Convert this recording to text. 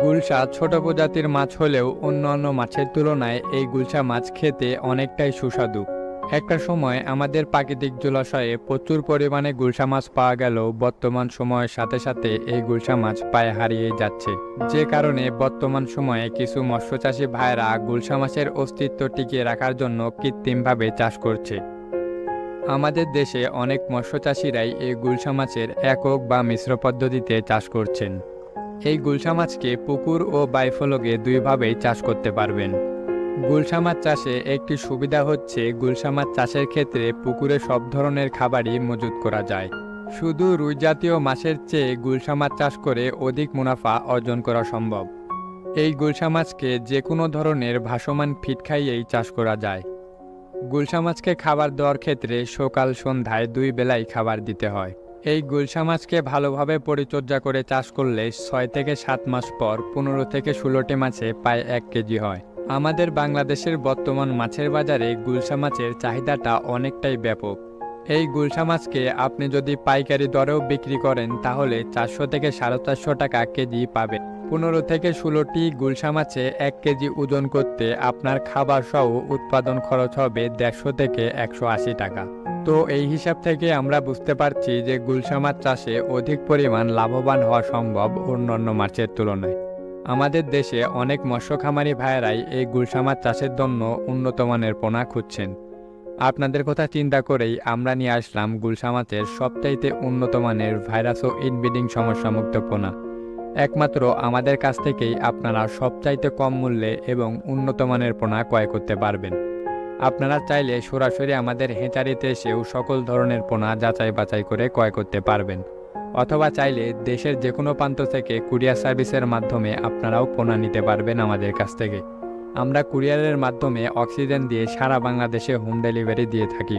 গুলশা ছোট প্রজাতির মাছ হলেও অন্যান্য মাছের তুলনায় এই গুলশা মাছ খেতে অনেকটাই সুস্বাদু। একটা সময় আমাদের প্রাকৃতিক জলাশয়ে প্রচুর পরিমাণে গুলশা মাছ পাওয়া গেলেও বর্তমান সময়ের সাথে সাথে এই গুলশা মাছ পায়ে হারিয়ে যাচ্ছে। যে কারণে বর্তমান সময়ে কিছু মৎস্যচাষী ভাইরা গুলশা মাছের অস্তিত্ব টিকিয়ে রাখার জন্য কৃত্রিমভাবে চাষ করছে। আমাদের দেশে অনেক মৎস্যচাষীরাই এই গুলশা মাছের একক বা মিশ্র পদ্ধতিতে চাষ করছেন। এই গুলশা মাছকে পুকুর ও বাইফলকে দুইভাবেই চাষ করতে পারবেন। গুলশা মাছ চাষে একটি সুবিধা হচ্ছে গুলশা মাছ চাষের ক্ষেত্রে পুকুরে সব ধরনের খাবারই মজুত করা যায়। শুধু রুই জাতীয় মাছের চেয়ে গুলশা মাছ চাষ করে অধিক মুনাফা অর্জন করা সম্ভব। এই গুলশা মাছকে যে কোনো ধরনের ভাসমান ফিট খাইয়েই চাষ করা যায়। গুলশা মাছকে খাবার দেওয়ার ক্ষেত্রে সকাল সন্ধ্যায় দুই বেলাই খাবার দিতে হয়। এই গুলশা মাছকে ভালোভাবে পরিচর্যা করে চাষ করলে ছয় থেকে সাত মাস পর পনেরো থেকে ষোলোটি মাছে প্রায় এক কেজি হয়। আমাদের বাংলাদেশের বর্তমান মাছের বাজারে গুলশা মাছের চাহিদাটা অনেকটাই ব্যাপক। এই গুলশা মাছকে আপনি যদি পাইকারি দরেও বিক্রি করেন, তাহলে চারশো থেকে সাড়ে চারশো টাকা কেজি পাবেন। পনেরো থেকে ষোলোটি গুলশা মাছে এক কেজি ওজন করতে আপনার খাবার সহ উৎপাদন খরচ হবে দেড়শো থেকে একশো আশি টাকা। তো এই হিসাব থেকে আমরা বুঝতে পারছি যে গুলশা মাছ চাষে অধিক পরিমাণ লাভবান হওয়া সম্ভব অন্যান্য মাছের তুলনায়। আমাদের দেশে অনেক মৎস্য খামারি ভাইয়েরাই এই গুলশা মাছ চাষের জন্য উন্নত মানের পোনা খুঁজছেন। আপনাদের কথা চিন্তা করেই আমরা নিয়ে আসলাম গুলশা মাছের সবচাইতে উন্নত মানের ভাইরাস ও ইনব্রিডিং সমস্যামুক্ত পোনা। একমাত্র আমাদের কাছ থেকেই আপনারা সবচাইতে কম মূল্যে এবং উন্নত মানের পোনা ক্রয় করতে পারবেন। আপনারা চাইলে সরাসরি আমাদের হেঁচারিতে এসেও সকল ধরনের পোনা যাচাই বাছাই করে ক্রয় করতে পারবেন। অথবা চাইলে দেশের যে কোনো প্রান্ত থেকে কুরিয়ার সার্ভিসের মাধ্যমে আপনারাও পোনা নিতে পারবেন আমাদের কাছ থেকে। আমরা কুরিয়ারের মাধ্যমে অক্সিজেন দিয়ে সারা বাংলাদেশে হোম ডেলিভারি দিয়ে থাকি।